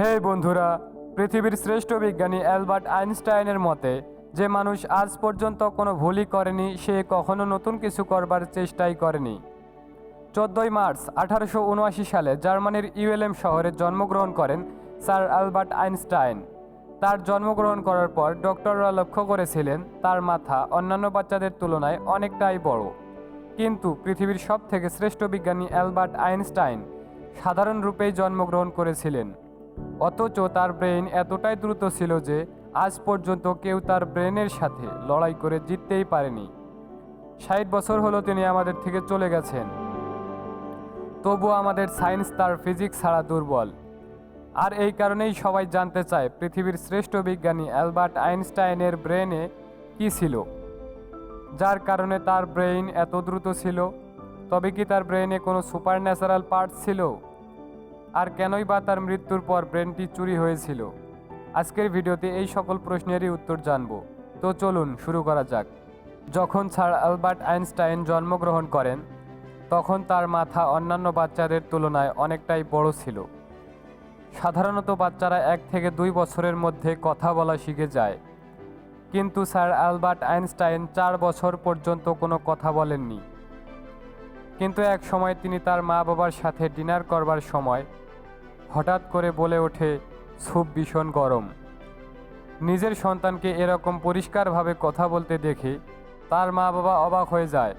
হে বন্ধুরা, পৃথিবীর শ্রেষ্ঠ বিজ্ঞানী অ্যালবার্ট আইনস্টাইনের মতে, যে মানুষ আজ পর্যন্ত কোনো ভুলই করেনি, সে কখনো নতুন কিছু করবার চেষ্টাই করেনি। চোদ্দোই মার্চ আঠারোশো উনআশি সালে জার্মানির ইউএলএম শহরে জন্মগ্রহণ করেন স্যার অ্যালবার্ট আইনস্টাইন। তার জন্মগ্রহণ করার পর ডক্টররা লক্ষ্য করেছিলেন, তার মাথা অন্যান্য বাচ্চাদের তুলনায় অনেকটাই বড়। কিন্তু পৃথিবীর সব থেকে শ্রেষ্ঠ বিজ্ঞানী অ্যালবার্ট আইনস্টাইন সাধারণ রূপেই জন্মগ্রহণ করেছিলেন। অথচ তার ব্রেইন এতটাই দ্রুত ছিল যে আজ পর্যন্ত কেউ তার ব্রেনের সাথে লড়াই করে জিততেই পারেনি। ষাট বছর হলো তিনি আমাদের থেকে চলে গেছেন। তবুও আমাদের সায়েন্স তার ফিজিক্স ছাড়া দুর্বল। আর এই কারণেই সবাই জানতে চায় পৃথিবীর শ্রেষ্ঠ বিজ্ঞানী অ্যালবার্ট আইনস্টাইনের ব্রেনে কি ছিল। যার কারণে তার ব্রেইন এত দ্রুত ছিল। তবে কি তার ব্রেইনে কোনো সুপার ন্যাচারাল পার্ট ছিল? আর কেনই বা তার মৃত্যুর পর ব্রেনটি চুরি হয়েছিল? আজকের ভিডিওতে এই সকল প্রশ্নেরই উত্তর জানব। তো চলুন শুরু করা যাক। যখন স্যার আলবার্ট আইনস্টাইন জন্মগ্রহণ করেন, তখন তার মাথা অন্যান্য বাচ্চাদের তুলনায় অনেকটাই বড় ছিল। সাধারণত বাচ্চারা এক থেকে দুই বছরের মধ্যে কথা বলা শিখে যায়। কিন্তু স্যার অ্যালবার্ট আইনস্টাইন চার বছর পর্যন্ত কোনো কথা বলেননি। কিন্তু এক সময় তিনি তার মা বাবার সাথে ডিনার করবার সময় হঠাৎ করে বলে ওঠে স্যুপ ভীষণ গরম। নিজের সন্তানকে এরকম পরিষ্কারভাবে কথা বলতে দেখে তার মা বাবা অবাক হয়ে যায়,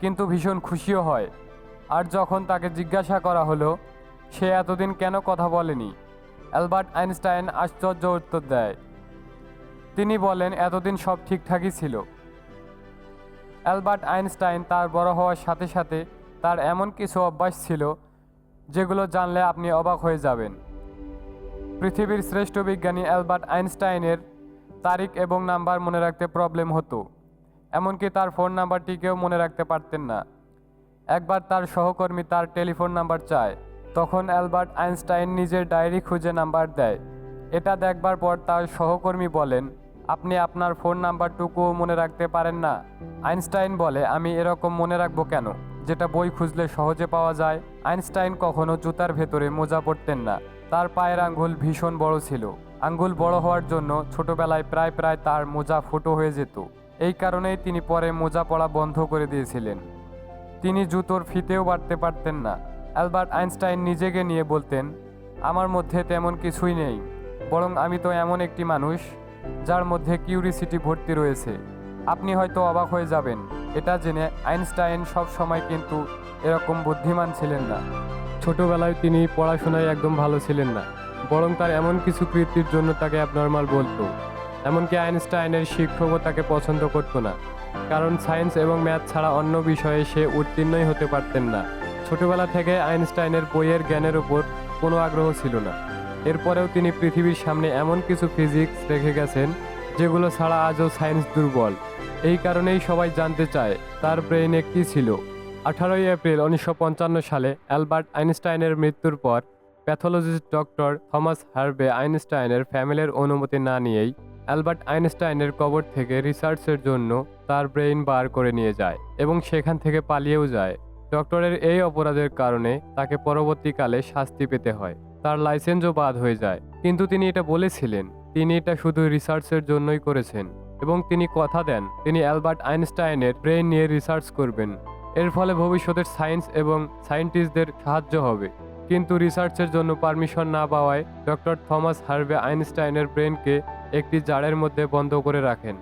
কিন্তু ভীষণ খুশিও হয়। আর যখন তাকে জিজ্ঞাসা করা হলো, সে এতদিন কেন কথা বলেনি? অ্যালবার্ট আইনস্টাইন আশ্চর্য উত্তর দেয়। তিনি বলেন, এতদিন সব ঠিকঠাকই ছিল। অ্যালবার্ট আইনস্টাইন তার বড় হওয়ার সাথে সাথে তার এমন কিছু অভ্যাস ছিল যেগুলো জানলে আপনি অবাক হয়ে যাবেন। পৃথিবীর শ্রেষ্ঠ বিজ্ঞানী অ্যালবার্ট আইনস্টাইনের তারিখ এবং নাম্বার মনে রাখতে প্রবলেম হতো, এমনকি তার ফোন নাম্বারটিকেও মনে রাখতে পারতেন না। একবার তার সহকর্মী তার টেলিফোন নাম্বার চায়, তখন অ্যালবার্ট আইনস্টাইন নিজের ডায়েরি খুঁজে নাম্বার দেয়। এটা দেখবার পর তার সহকর্মী বলেন আপনি আপনার ফোন নাম্বারটুকুও মনে রাখতে পারেন না। আইনস্টাইন বলে, আমি এরকম মনে রাখব কেন? যেটা বই খুঁজলে সহজে পাওয়া যায়। আইনস্টাইন কখনো জুতার ভেতরে মোজা পরতেন না। তার পায়ের আঙ্গুল ভীষণ বড় ছিল। আঙ্গুল বড় হওয়ার জন্য ছোটবেলায় প্রায় প্রায় তার মোজা ফুটো হয়ে যেত। এই কারণেই তিনি পরে মোজা পড়া বন্ধ করে দিয়েছিলেন। তিনি জুতোর ফিতেও বাড়তে পারতেন না। অ্যালবার্ট আইনস্টাইন নিজেকে নিয়ে বলতেন, আমার মধ্যে তেমন কিছুই নেই। বরং আমি তো এমন একটি মানুষ যার মধ্যে কিউরিসিটি ভর্তি রয়েছে। আপনি হয়তো অবাক হয়ে যাবেন, এটা জেনে আইনস্টাইন সব সময় কিন্তু এরকম বুদ্ধিমান ছিলেন না। ছোটবেলায় তিনি পড়াশোনায় একদম ভালো ছিলেন না, বরং তার এমন কিছু কৃতির জন্য তাকে অ্যাবনর্মাল বলতো। এমনকি আইনস্টাইনের শিক্ষকও তাকে পছন্দ করতো না, কারণ সায়েন্স এবং ম্যাথ ছাড়া অন্য বিষয়ে সে উত্তীর্ণই হতে পারতেন না। ছোটবেলা থেকে আইনস্টাইনের বইয়ের জ্ঞানের উপর কোনো আগ্রহ ছিল না। এরপরেও তিনি পৃথিবীর সামনে এমন কিছু ফিজিক্স রেখে গেছেন, যেগুলো ছাড়া আজও সায়েন্স দুর্বল। এই কারণেই সবাই জানতে চায়, তার ব্রেইনে কী ছিল। আঠারোই এপ্রিল উনিশশো পঞ্চান্ন সালে অ্যালবার্ট আইনস্টাইনের মৃত্যুর পর প্যাথোলজিস্ট ডক্টর থমাস হার্বে আইনস্টাইনের ফ্যামিলির অনুমতি না নিয়েই অ্যালবার্ট আইনস্টাইনের কবর থেকে রিসার্চের জন্য তার ব্রেইন বার করে নিয়ে যায় এবং সেখান থেকে পালিয়েও যায়। ডক্টরের এই অপরাধের কারণে তাকে পরবর্তীকালে শাস্তি পেতে হয়। তার লাইসেন্সও বাদ হয়ে যায়। কিন্তু তিনি এটা বলেছিলেন, তিনি এটা শুধু রিসার্চের জন্যই করেছেন এবং তিনি কথা দেন, তিনি অ্যালবার্ট আইনস্টাইনের ব্রেইন নিয়ে রিসার্চ করবেন। এর ফলে ভবিষ্যতের সায়েন্স এবং সায়েন্টিস্টদের সাহায্য হবে। কিন্তু রিসার্চের জন্য পারমিশন না পাওয়ায় ডক্টর থমাস হার্ভে আইনস্টাইনের ব্রেনকে একটি জারের মধ্যে বন্ধ করে রাখেন।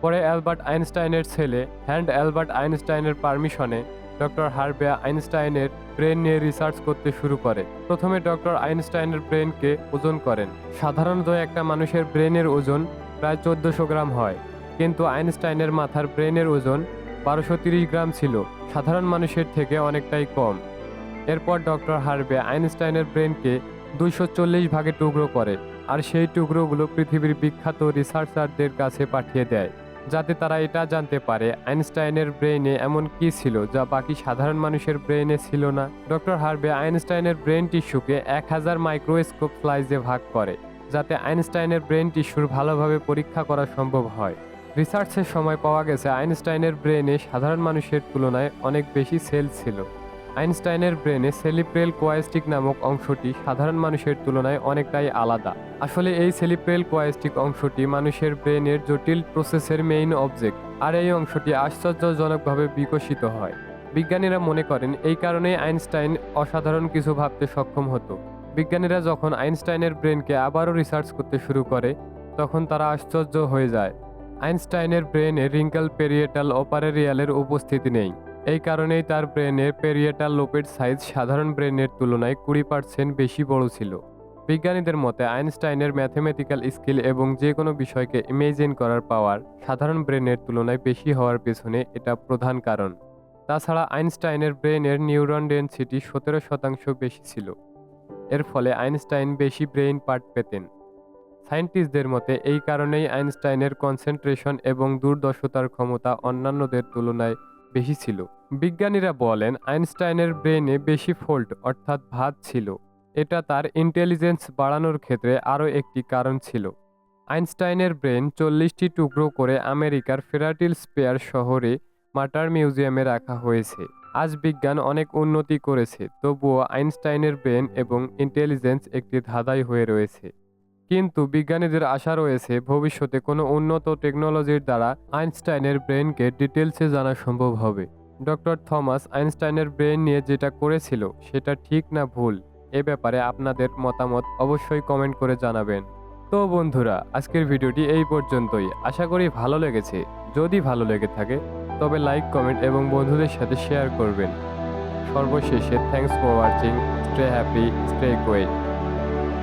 পরে অ্যালবার্ট আইনস্টাইনের ছেলে, হ্যান্ড অ্যালবার্ট আইনস্টাইনের পারমিশনে ডক্টর হার্বে আইনস্টাইনের ব্রেন নিয়ে রিসার্চ করতে শুরু করে। প্রথমে ডক্টর আইনস্টাইনের ব্রেনকে ওজন করেন। সাধারণত একটা মানুষের ব্রেনের ওজন প্রায় চোদ্দোশো গ্রাম হয়। কিন্তু আইনস্টাইনের মাথার ব্রেনের ওজন বারোশো গ্রাম ছিল। সাধারণ মানুষের থেকে অনেকটাই কম। এরপর ডক্টর হার্বে আইনস্টাইনের ব্রেনকে দুইশো চল্লিশ ভাগে টুকরো করে, আর সেই টুকরোগুলো পৃথিবীর বিখ্যাত রিসার্চারদের কাছে পাঠিয়ে দেয়। যাতে তারা এটা জানতে পারে আইনস্টাইনের ব্রেইনে এমন কি ছিল যা বাকি সাধারণ মানুষের ব্রেইনে ছিল না। ডক্টর হার্বে আইনস্টাইনের ব্রেন টিস্যুকে এক হাজার মাইক্রোস্কোপ স্লাইজে ভাগ করে, যাতে আইনস্টাইনের ব্রেন টিস্যুর ভালোভাবে পরীক্ষা করা সম্ভব হয়। রিসার্চের সময় পাওয়া গেছে আইনস্টাইনের ব্রেনে সাধারণ মানুষের তুলনায় অনেক বেশি সেল ছিল। আইনস্টাইনের ব্রেনে সেলিপ্রেল কোয়াস্টিক নামক অংশটি সাধারণ মানুষের তুলনায় অনেকটাই আলাদা। আসলে এই সেলিপ্রেল কোয়াস্টিক অংশটি মানুষের ব্রেনের জটিল প্রসেসের মেইন অবজেক্ট, আর এই অংশটি আশ্চর্যজনকভাবে বিকশিত হয়। বিজ্ঞানীরা মনে করেন, এই কারণেই আইনস্টাইন অসাধারণ কিছু ভাবতে সক্ষম হতো। বিজ্ঞানীরা যখন আইনস্টাইনের ব্রেনকে আবারও রিসার্চ করতে শুরু করে, তখন তারা আশ্চর্য হয়ে যায়। আইনস্টাইনের ব্রেনে রিঙ্কেল পেরিয়েটাল অপারেরিয়ালের উপস্থিতি নেই। এই কারণেই তার ব্রেনের পেরিয়েটাল লোপের সাইজ সাধারণ ব্রেনের তুলনায় কুড়ি পার্সেন্ট বেশি বড় ছিল। বিজ্ঞানীদের মতে, আইনস্টাইনের ম্যাথমেটিক্যাল স্কিল এবং যে কোনো বিষয়কে ইমেজিন করার পাওয়ার সাধারণ ব্রেনের তুলনায় বেশি হওয়ার পেছনে এটা প্রধান কারণ। তাছাড়া আইনস্টাইনের ব্রেনের নিউরন ডেনসিটি সতেরো শতাংশ বেশি ছিল। এর ফলে আইনস্টাইন বেশি ব্রেইন পার্ট পেতেন। সায়েন্টিস্টদের মতে, এই কারণেই আইনস্টাইনের কনসেন্ট্রেশন এবং দূরদর্শতার ক্ষমতা অন্যান্যদের তুলনায় বেশি ছিল। বিজ্ঞানীরা বলেন, আইনস্টাইনের ব্রেনে বেশি ফোল্ট, অর্থাৎ ভাত ছিল। এটা তার ইন্টেলিজেন্স বাড়ানোর ক্ষেত্রে আরও একটি কারণ ছিল। আইনস্টাইনের ব্রেন চল্লিশটি টুকরো করে আমেরিকার ফেরাটিল স্পেয়ার শহরে মাটার মিউজিয়ামে রাখা হয়েছে। আজ বিজ্ঞান অনেক উন্নতি করেছে, তবুও আইনস্টাইনের ব্রেন এবং ইন্টেলিজেন্স একটি ধাঁধাই হয়ে রয়েছে। কিন্তু বিজ্ঞানীদের আশা রয়েছে ভবিষ্যতে কোনো উন্নত টেকনোলজির দ্বারা আইনস্টাইনের ব্রেনকে ডিটেলসে জানা সম্ভব হবে। ডক্টর থমাস আইনস্টাইনের ব্রেন নিয়ে যেটা করেছিল, সেটা ঠিক না ভুল। এ ব্যাপারে আপনাদের মতামত অবশ্যই কমেন্ট করে জানাবেন। তো বন্ধুরা, আজকের ভিডিওটি এই পর্যন্তই। আশা করি ভালো লেগেছে। যদি ভালো লেগে থাকে, তবে লাইক, কমেন্ট এবং বন্ধুদের সাথে শেয়ার করবেন। সর্বশেষে thanks for watching. Stay happy, stay quiet